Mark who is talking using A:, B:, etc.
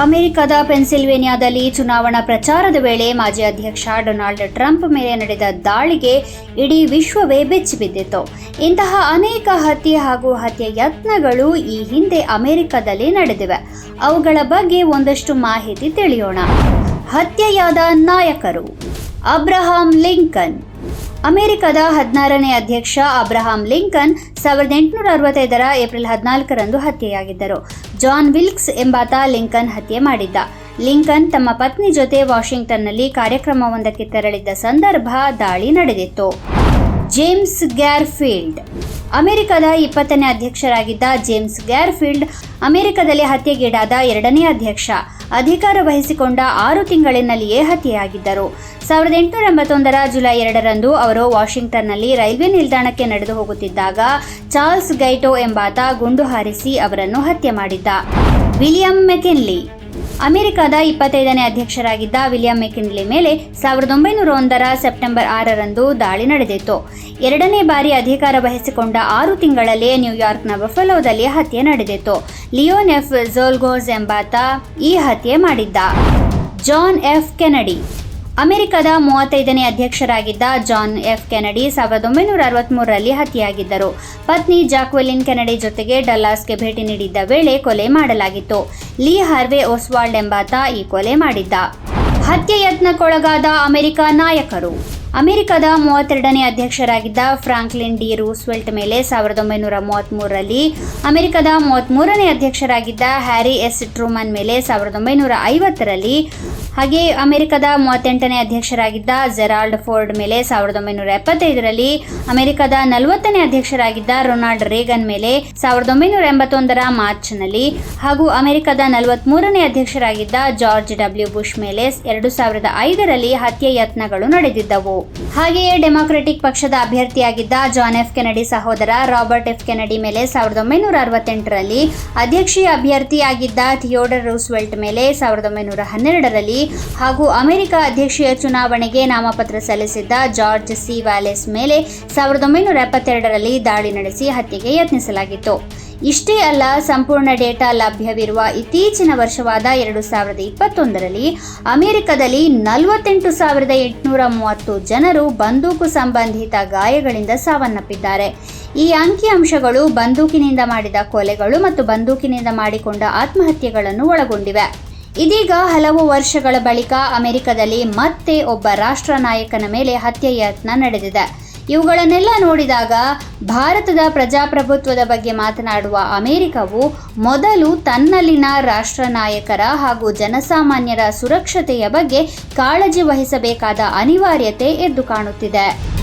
A: ಅಮೆರಿಕದ ಪೆನ್ಸಿಲ್ವೇನಿಯಾದಲ್ಲಿ ಚುನಾವಣಾ ಪ್ರಚಾರದ ವೇಳೆ ಮಾಜಿ ಅಧ್ಯಕ್ಷ ಡೊನಾಲ್ಡ್ ಟ್ರಂಪ್ ಮೇಲೆ ನಡೆದ ದಾಳಿಗೆ ಇಡೀ ವಿಶ್ವವೇ ಬೆಚ್ಚಿಬಿದ್ದಿತ್ತು ಇಂತಹ ಅನೇಕ ಹತ್ಯೆ ಹಾಗೂ ಹತ್ಯೆ ಯತ್ನಗಳು ಈ ಹಿಂದೆ ಅಮೆರಿಕದಲ್ಲಿ ನಡೆದಿವೆ. ಅವುಗಳ ಬಗ್ಗೆ ಒಂದಷ್ಟು ಮಾಹಿತಿ ತಿಳಿಯೋಣ. ಹತ್ಯೆಯಾದ ನಾಯಕರು. Abraham Lincoln. ಅಮೆರಿಕದ ಹದಿನಾರನೇ ಅಧ್ಯಕ್ಷ ಅಬ್ರಹಾಂ ಲಿಂಕನ್ ಸಾವಿರದ ಎಂಟುನೂರ ಅರವತ್ತೈದರ ಏಪ್ರಿಲ್ ಹದಿನಾಲ್ಕರಂದು ಹತ್ಯೆಯಾಗಿದ್ದರು. ಜಾನ್ ವಿಲ್ಕ್ಸ್ ಎಂಬಾತ ಲಿಂಕನ್ ಹತ್ಯೆ ಮಾಡಿದ್ದ. ಲಿಂಕನ್ ತಮ್ಮ ಪತ್ನಿ ಜೊತೆ ವಾಷಿಂಗ್ಟನ್ನಲ್ಲಿ ಕಾರ್ಯಕ್ರಮವೊಂದಕ್ಕೆ ತೆರಳಿದ್ದ ಸಂದರ್ಭ ದಾಳಿ ನಡೆದಿತ್ತು. ಜೇಮ್ಸ್ ಗ್ಯಾರ್ಫೀಲ್ಡ್ ಅಮೆರಿಕದ ಇಪ್ಪತ್ತನೇ ಅಧ್ಯಕ್ಷರಾಗಿದ್ದ ಜೇಮ್ಸ್ ಗ್ಯಾರ್ಫೀಲ್ಡ್ ಅಮೆರಿಕದಲ್ಲಿ ಹತ್ಯೆಗೀಡಾದ ಎರಡನೇ ಅಧ್ಯಕ್ಷ. ಅಧಿಕಾರ ವಹಿಸಿಕೊಂಡ ಆರು ತಿಂಗಳಿನಲ್ಲಿಯೇ ಹತ್ಯೆಯಾಗಿದ್ದರು. ಸಾವಿರದ ಎಂಟುನೂರ ಎಂಬತ್ತೊಂದರ ಜುಲೈ ಎರಡರಂದು ಅವರು ವಾಷಿಂಗ್ಟನ್ನಲ್ಲಿ ರೈಲ್ವೆ ನಿಲ್ದಾಣಕ್ಕೆ ನಡೆದು ಹೋಗುತ್ತಿದ್ದಾಗ ಚಾರ್ಲ್ಸ್ ಗೈಟೋ ಎಂಬಾತ ಗುಂಡು ಹಾರಿಸಿ ಅವರನ್ನು ಹತ್ಯೆ ಮಾಡಿದ್ದ. ವಿಲಿಯಂ ಮೆಕಿನ್ಲಿ ಅಮೆರಿಕದ ಇಪ್ಪತ್ತೈದನೇ ಅಧ್ಯಕ್ಷರಾಗಿದ್ದ ವಿಲಿಯಂ ಮೆಕಿನ್ಲಿ ಮೇಲೆ ಸಾವಿರದ ಒಂಬೈನೂರ ಒಂದರ ಸೆಪ್ಟೆಂಬರ್ ಆರರಂದು ದಾಳಿ ನಡೆದಿತ್ತು. ಎರಡನೇ ಬಾರಿ ಅಧಿಕಾರ ವಹಿಸಿಕೊಂಡ ಆರು ತಿಂಗಳಲ್ಲೇ ನ್ಯೂಯಾರ್ಕ್ನ ಬಫಲೋದಲ್ಲಿ ಹತ್ಯೆ ನಡೆದಿತ್ತು. ಲಿಯೋನ್ ಎಫ್ ಝೋಲ್ಗೋಸ್ ಎಂಬಾತ ಈ ಹತ್ಯೆ ಮಾಡಿದ್ದ. ಜಾನ್ ಎಫ್ ಕೆನಡಿ ಅಮೆರಿಕದ ಮೂವತ್ತೈದನೇ ಅಧ್ಯಕ್ಷರಾಗಿದ್ದ ಜಾನ್ ಎಫ್ ಕೆನಡಿ ಸಾವಿರದ ಒಂಬೈನೂರ ಅರವತ್ಮೂರರಲ್ಲಿ ಹತ್ಯೆಯಾಗಿದ್ದರು. ಪತ್ನಿ ಜಾಕ್ವೆಲಿನ್ ಕೆನಡಿ ಜೊತೆಗೆ ಡಲ್ಲಾಸ್ಗೆ ಭೇಟಿ ನೀಡಿದ್ದ ವೇಳೆ ಕೊಲೆ ಮಾಡಲಾಗಿತ್ತು. ಲೀ ಹಾರ್ವೆ ಒಸ್ವಾಲ್ಡ್ ಎಂಬಾತ ಈ ಕೊಲೆ ಮಾಡಿದ್ದ. ಹತ್ಯೆ ಯತ್ನಕ್ಕೊಳಗಾದ ಅಮೆರಿಕ ನಾಯಕರು. ಅಮೆರಿಕದ ಮೂವತ್ತೆರಡನೇ ಅಧ್ಯಕ್ಷರಾಗಿದ್ದ ಫ್ರಾಂಕ್ಲಿನ್ ಡಿ ರೂಸ್ವೆಲ್ಟ್ ಮೇಲೆ ಸಾವಿರದ ಒಂಬೈನೂರ ಮೂವತ್ತ್ಮೂರರಲ್ಲಿ ಅಮೆರಿಕದ ಮೂವತ್ತ್ಮೂರನೇ ಅಧ್ಯಕ್ಷರಾಗಿದ್ದ ಹ್ಯಾರಿ ಎಸ್ ಟ್ರೂಮನ್ ಮೇಲೆ ಸಾವಿರದ ಒಂಬೈನೂರ ಐವತ್ತರಲ್ಲಿ ಹಾಗೆ ಅಮೆರಿಕದ ಮೂವತ್ತೆಂಟನೇ ಅಧ್ಯಕ್ಷರಾಗಿದ್ದ ಜೆರಾಲ್ಡ್ ಫೋರ್ಡ್ ಮೇಲೆ ಸಾವಿರದ ಒಂಬೈನೂರ ಎಪ್ಪತ್ತೈದರಲ್ಲಿ ಅಮೆರಿಕದ ನಲವತ್ತನೇ ಅಧ್ಯಕ್ಷರಾಗಿದ್ದ ರೊನಾಲ್ಡ್ ರೇಗನ್ ಮೇಲೆ ಸಾವಿರದ ಒಂಬೈನೂರ ಎಂಬತ್ತೊಂದರ ಮಾರ್ಚ್ನಲ್ಲಿ ಹಾಗೂ ಅಮೆರಿಕದ ನಲವತ್ಮೂರನೇ ಅಧ್ಯಕ್ಷರಾಗಿದ್ದ ಜಾರ್ಜ್ ಡಬ್ಲ್ಯೂ ಬುಷ್ ಮೇಲೆ ಎರಡು ಸಾವಿರದ ಐದರಲ್ಲಿ ಹತ್ಯೆ ಯತ್ನಗಳು ನಡೆದಿದ್ದವು. ಹಾಗೆಯೇ ಡೆಮಾಕ್ರೆಟಿಕ್ ಪಕ್ಷದ ಅಭ್ಯರ್ಥಿಯಾಗಿದ್ದ ಜಾನ್ ಎಫ್ ಕೆನಡಿ ಸಹೋದರ ರಾಬರ್ಟ್ ಎಫ್ ಕೆನಡಿ ಮೇಲೆ ಸಾವಿರದ ಒಂಬೈನೂರ ಅರವತ್ತೆಂಟರಲ್ಲಿ ಅಧ್ಯಕ್ಷೀಯ ಅಭ್ಯರ್ಥಿಯಾಗಿದ್ದ ಥಿಯೋಡರ್ ರೂಸ್ವೆಲ್ಟ್ ಮೇಲೆ ಸಾವಿರದ ಒಂಬೈನೂರ ಹನ್ನೆರಡರಲ್ಲಿ ಹಾಗೂ ಅಮೆರಿಕ ಅಧ್ಯಕ್ಷೀಯ ಚುನಾವಣೆಗೆ ನಾಮಪತ್ರ ಸಲ್ಲಿಸಿದ್ದ ಜಾರ್ಜ್ ಸಿ ವ್ಯಾಲೆಸ್ ಮೇಲೆ ಸಾವಿರದ ಒಂಬೈನೂರ ಎಪ್ಪತ್ತೆರಡರಲ್ಲಿ ದಾಳಿ ನಡೆಸಿ ಹತ್ಯೆಗೆ ಯತ್ನಿಸಲಾಗಿತ್ತು. ಇಷ್ಟೇ ಅಲ್ಲ, ಸಂಪೂರ್ಣ ಡೇಟಾ ಲಭ್ಯವಿರುವ ಇತ್ತೀಚಿನ ವರ್ಷವಾದ ಎರಡು ಸಾವಿರದ ಇಪ್ಪತ್ತೊಂದರಲ್ಲಿ ಅಮೆರಿಕದಲ್ಲಿ ನಲವತ್ತೆಂಟು ಸಾವಿರದ ಎಂಟುನೂರ ಮೂವತ್ತು ಜನರು ಬಂದೂಕು ಸಂಬಂಧಿತ ಗಾಯಗಳಿಂದ ಸಾವನ್ನಪ್ಪಿದ್ದಾರೆ. ಈ ಅಂಕಿಅಂಶಗಳು ಬಂದೂಕಿನಿಂದ ಮಾಡಿದ ಕೊಲೆಗಳು ಮತ್ತು ಬಂದೂಕಿನಿಂದ ಮಾಡಿಕೊಂಡ ಆತ್ಮಹತ್ಯೆಗಳನ್ನು ಒಳಗೊಂಡಿವೆ. ಇದೀಗ ಹಲವು ವರ್ಷಗಳ ಬಳಿಕ ಅಮೆರಿಕದಲ್ಲಿ ಮತ್ತೆ ಒಬ್ಬ ರಾಷ್ಟ್ರ ನಾಯಕನ ಮೇಲೆ ಹತ್ಯೆ ಯತ್ನ ನಡೆದಿದೆ. ಇವುಗಳನ್ನೆಲ್ಲ ನೋಡಿದಾಗ ಭಾರತದ ಪ್ರಜಾಪ್ರಭುತ್ವದ ಬಗ್ಗೆ ಮಾತನಾಡುವ ಅಮೆರಿಕವು ಮೊದಲು ತನ್ನಲ್ಲಿನ ರಾಷ್ಟ್ರ ನಾಯಕರ ಹಾಗೂ ಜನಸಾಮಾನ್ಯರ ಸುರಕ್ಷತೆಯ ಬಗ್ಗೆ ಕಾಳಜಿ ವಹಿಸಬೇಕಾದ ಅನಿವಾರ್ಯತೆ ಎದ್ದು ಕಾಣುತ್ತಿದೆ.